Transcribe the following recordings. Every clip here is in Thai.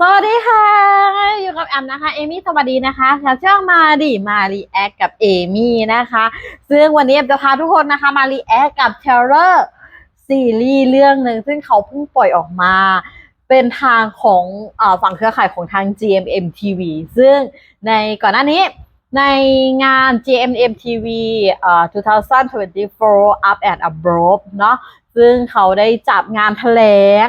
สวัสดีค่ะ อยู่กับแอมนะคะ เอมี่สวัสดีนะคะจากช่องมาดิมารีแอคกับเอมี่นะคะ ซึ่งวันนี้แอมจะพาทุกคนนะคะมารีแอคกับเทเลอร์ซีรีส์เรื่องหนึ่งซึ่งเขาเพิ่งปล่อยออกมา เป็นทางของอฝั่งเครือข่ายของทาง GMM TV ซึ่งในก่อนหน้านี้ในงาน GMM TV เอ่อ2024 Up and Above เนาะซึ่งเขาได้จับงานแถลง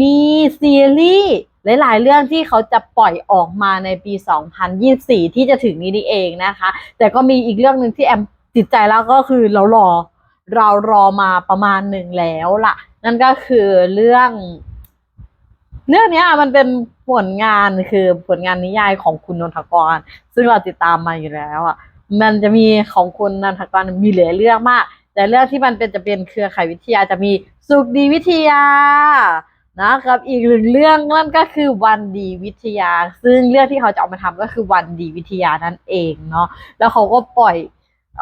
มีซีรีส์ หลายๆ เรื่องที่เขาจะปล่อยออกมาในปี 2024 ที่จะถึงนี้นี่เองนะคะ แต่ก็มีอีกเรื่องหนึ่งที่แอมติดใจแล้วก็คือเรารอเรารอมาประมาณหนึ่งแล้วล่ะ นั่นก็คือเรื่อง เรื่องนี้มันเป็นผลงานคือผลงานนิยายของคุณนนทกร ซึ่งเราติดตามมาอยู่แล้วอะมันจะมีของคุณนันทกรมีเหลือเรื่องมาก แต่เรื่องที่มันเป็นจะเป็นเครือข่ายวิทยาจะมีสุขดีวิทยา นะครับอีกหนึ่งเรื่องนั่นก็คือวันดีวิทยา ซึ่งเรื่องที่เขาจะเอามาทำก็คือวันดีวิทยานั่นเองเนาะแล้วเขาก็ปล่อย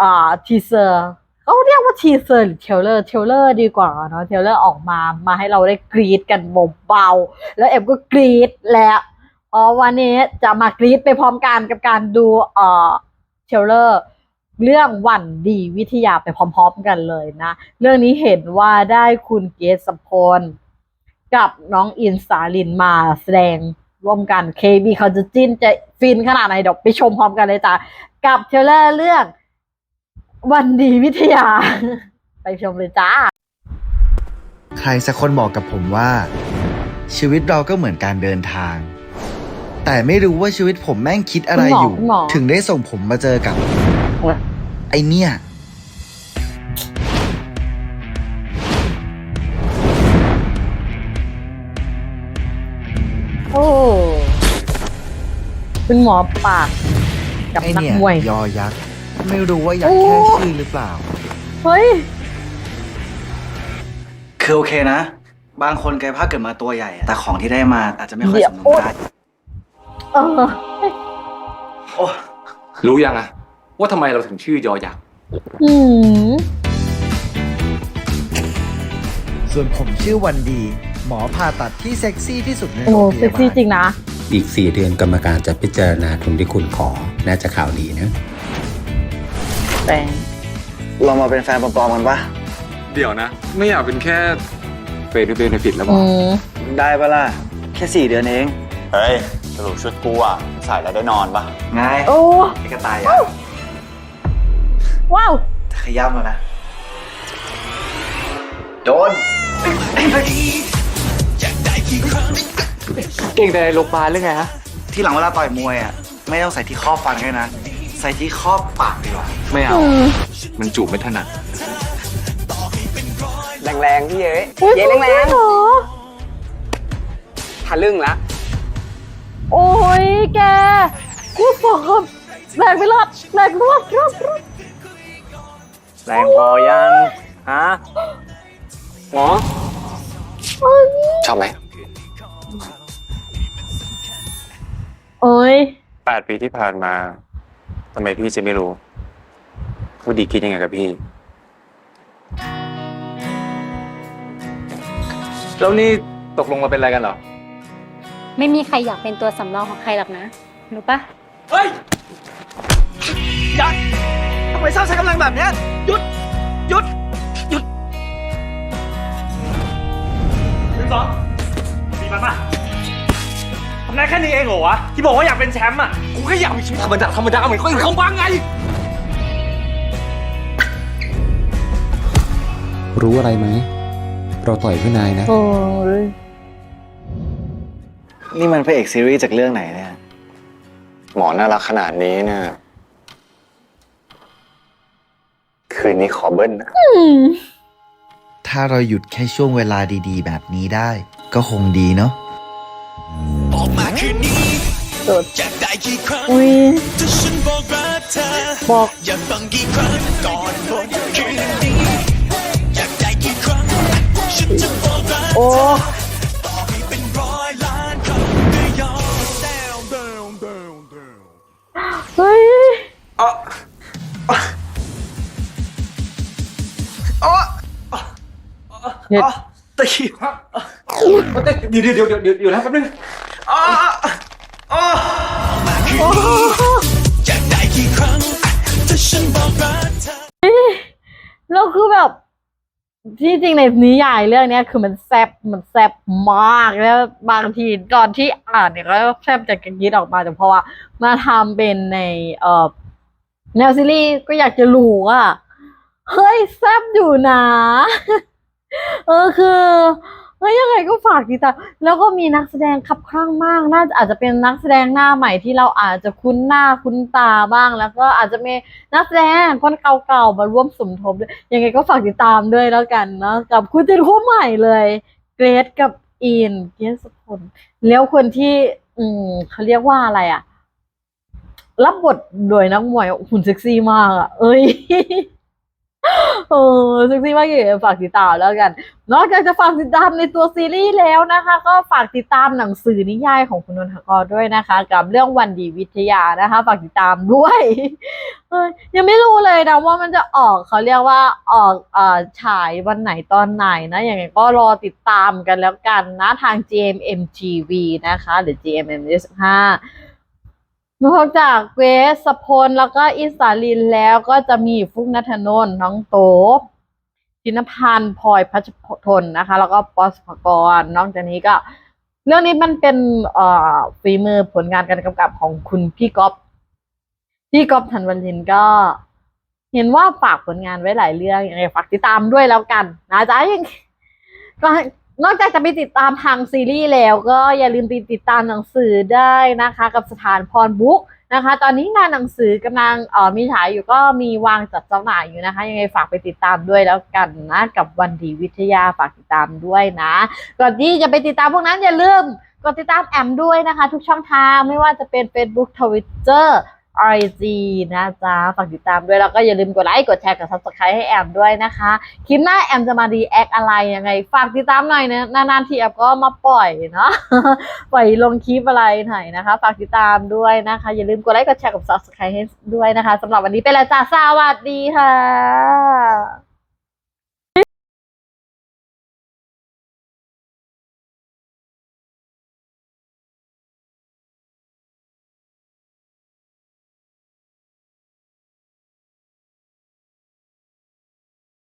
อ่าทีเซอร์เขาเรียกว่าทีเซอร์หรือเทลเลอร์เทลเลอร์ดีกว่าเนาะเทลเลอร์ออกมามาให้เราได้กรีดกันเบาๆแล้วเอ็มก็กรีดแล้วพราะวันนี้จะมากรีดไปพร้อมกันกับการดูเอ่อเทลเลอร์เรื่องวันดีวิทยาไปพร้อม ๆ กันเลยนะ เรื่องนี้เห็นว่าได้คุณเกศสพล กับน้องอินสาลินมาแสดงร่วมกัน KB เขาจะจิ้นจะฟินขนาดไหนเดี๋ยวไปชมพร้อมกันเลยจ้ะกับเทรลเลอร์เรื่องวันดีวิทยา ไปชมเลยจ้า ใครสักคนบอกกับผมว่า ชีวิตเราก็เหมือนการเดินทาง แต่ไม่รู้ว่าชีวิตผมแม่งคิดอะไรอยู่ คุณหมอถึงได้ส่งผมมาเจอกับ ไอเนี่ย โอ้คุณหมอปาก กับไอนักเนี่ยมวย ยอยักษ์ไม่รู้ว่ายักษ์โอ้แค่ชื่อหรือเปล่า เฮ้ย คือโอเคนะ บางคนกายภาพเกิดมาตัวใหญ่อะแต่ของที่ได้มาอาจจะไม่ค่อยเดี๋ยวสมดุโอ๊ลยได้เออโอ้รู้ยังอะว่าทำไมเราถึงชื่อยอยักษ์อืมส่วนผมชื่อวันดี หมอผ่าตัดที่เซ็กซี่ที่สุดในโอ้โรงพเซ็กยาบาซี่ลจริงนะ อีก 4 เดือนกรรมการจะพิจารณาทุนที่คุณขอ น่าจะข่าวดีนะแต่เรามาเป็นแฟนปลอมๆกันปะเดี๋ยวนะ ไม่อยากเป็นแค่เฟรนเบนฟิตแล้วอืมั้งมได้ปะล่ะ แค่สี่เดือนเองเฮ้ย สรุปชุดกูอะ ใส่แล้วได้นอนปะไงโอ้ไอ้กระต่ายอะว้าว ขย้ำแล้วนะ โดน เก่งแต่โรงพยาบาลหรือไงฮะ ที่หลังเวลาต่อยมวยอะ ไม่ต้องใส่ที่ข้อฟันด้วยนะ ใส่ที่ข้อปากดีกว่า ไม่เอาอืมมันจูบไม่ถนัด แรงๆพี่เอ้ยอุ้ยเย้จริงแรเหรงอๆทะลึ่งละโอ้ยแกกูบอกว่าแรงไปรอดแรงรอดรอดรอดแรงพอยัง ฮะหมอชอบไหม โอ้ยแปดปีที่ผ่านมาทำไมพี่จะไม่รู้ว่าดีคิดยังไงกับพี่ แล้วนี่ตกลงมาเป็นอะไรกันเหรอ ไม่มีใครอยากเป็นตัวสำรองของใครหรอกนะ รู้ปะเฮ้ยยัดทำไมสร้างใช้กำลังแบบเนี้ยหยุด หยุด หยุดหนึ่งสองมีมันมา ทำได้แค่นี้เองเหรอวะ ที่บอกว่าอยากเป็นแชมป์อะ กูแค่อยากมีชีวิตธรรมดาธรรมดาเหมือนคนอื่นเขาบ้างไง รู้อะไรไหม เราต่อยเพื่อนายนะโอ้ยนี่มันพระเอกซีรีส์จากเรื่องไหนเนี่ย หมอน่ารักขนาดนี้เนี่ย คืนนี้ขอเบิ้ลนะอืมถ้าเราหยุดแค่ช่วงเวลาดีๆ แบบนี้ได้ ก็คงดีเนาะ โดดอุ้ยบอกโอ้เฮ้ยเห็ดอ๋อตะกี้เดี๋ยวเดี๋ยวเดี๋ยวเดี๋ยวเดี๋ยวนะแป๊บนึง อ๋ออ๋อแล้วคือแบบที่จริงในนิยายเรื่องนี้คือมันแซบมันแซบมากแล้วบางทีก่อนที่อ่านเนี่ยก็แซบจากกรีดออกมาแต่เพราะว่ามาทำเป็นในเอ่อแนวซีรีส์ก็อยากจะรู้อะเฮ้ยแซบอยู่นะ เออคือ เฮ้ยยังไงก็ฝากติดตามแล้วก็มีนักแสดงขับข้างมาก น่าจะอาจจะเป็นนักแสดงหน้าใหม่ที่เราอาจจะคุ้นหน้าคุ้นตาบ้าง แล้วก็อาจจะมีนักแสดงคนเก่าๆมาร่วมสมทบด้วยยังไงก็ฝากติดตามด้วยแล้วกันเนาะกับคู่จิ้นคู่ใหม่เลย เกรซกับอินเกรซสุพลแล้วคนที่ อืมเขาเรียกว่าอะไรอะรับบทโดยนักมวยหุ่นเซ็กซี่มากอะเอ้ย เออเซ็กซี่มากเลยฝากติดตามแล้วกัน นอกจากจะฝากติดตามในตัวซีรีส์แล้วนะคะ ก็ฝากติดตามหนังสือนิยายของคุณนนทกรด้วยนะคะ กับเรื่องวันดีวิทยานะคะ ฝากติดตามด้วยยังไม่รู้เลยนะว่ามันจะออกเขาเรียกว่าออกอฉายวันไหนตอนไหนนะอย่างไงก็รอติดตามกันแล้วกันนะทาง GMM TV นะคะ หรือ GMM 25 นอกจากเกรซสพลแล้วก็อิสาลินแล้วก็จะมีฟุกนัทนนท์น้องโตธินพันธ์พลอยพัชทนนะคะ แล้วก็ปอสภกร นอกจากนี้ก็ เรื่องนี้มันเป็นเอ่อฝีมือผลงานการกำกับของคุณพี่ก๊อฟพี่ก๊อฟธันวัลินก็ เห็นว่าฝากผลงานไว้หลายเรื่องยังไงฝากติดตามด้วยแล้วกัน นะจ๊ะยังก็ นอกจากจะไปติดตามทางซีรีส์แล้วก็อย่าลืมไปติดตามหนังสือได้นะคะ กับสถานพรบุ๊กนะคะ ตอนนี้งานหนังสือกำลังออมีฉายอยู่ก็มีวางจัดจำหน่ายอยู่นะคะ ยังไงฝากไปติดตามด้วยแล้วกันนะ กับวันดีวิทยาฝากติดตามด้วยนะ ก่อนที่จะไปติดตามพวกนั้นอย่าลืมกดติดตามแอมด้วยนะคะ ทุกช่องทางไม่ว่าจะเป็น Facebook Twitter IG นะจ๊ะฝากติดตามด้วย แล้วก็อย่าลืมกดไลค์กดแชร์กับ subscribe ให้แอมด้วยนะคะ คลิปหน้าแอมจะมาดีแอคอะไรยังไง ฝากติดตามหน่อยนะนานๆทีแอมก็มาปล่อยเนาะปล่อยลงคลิปอะไรหน่อยนะคะ ฝากติดตามด้วยนะคะ อย่าลืมกดไลค์กดแชร์กับ subscribe ให้ด้วยนะคะสำหรับวันนี้ไปแล้วจ้าสวัสดีค่ะ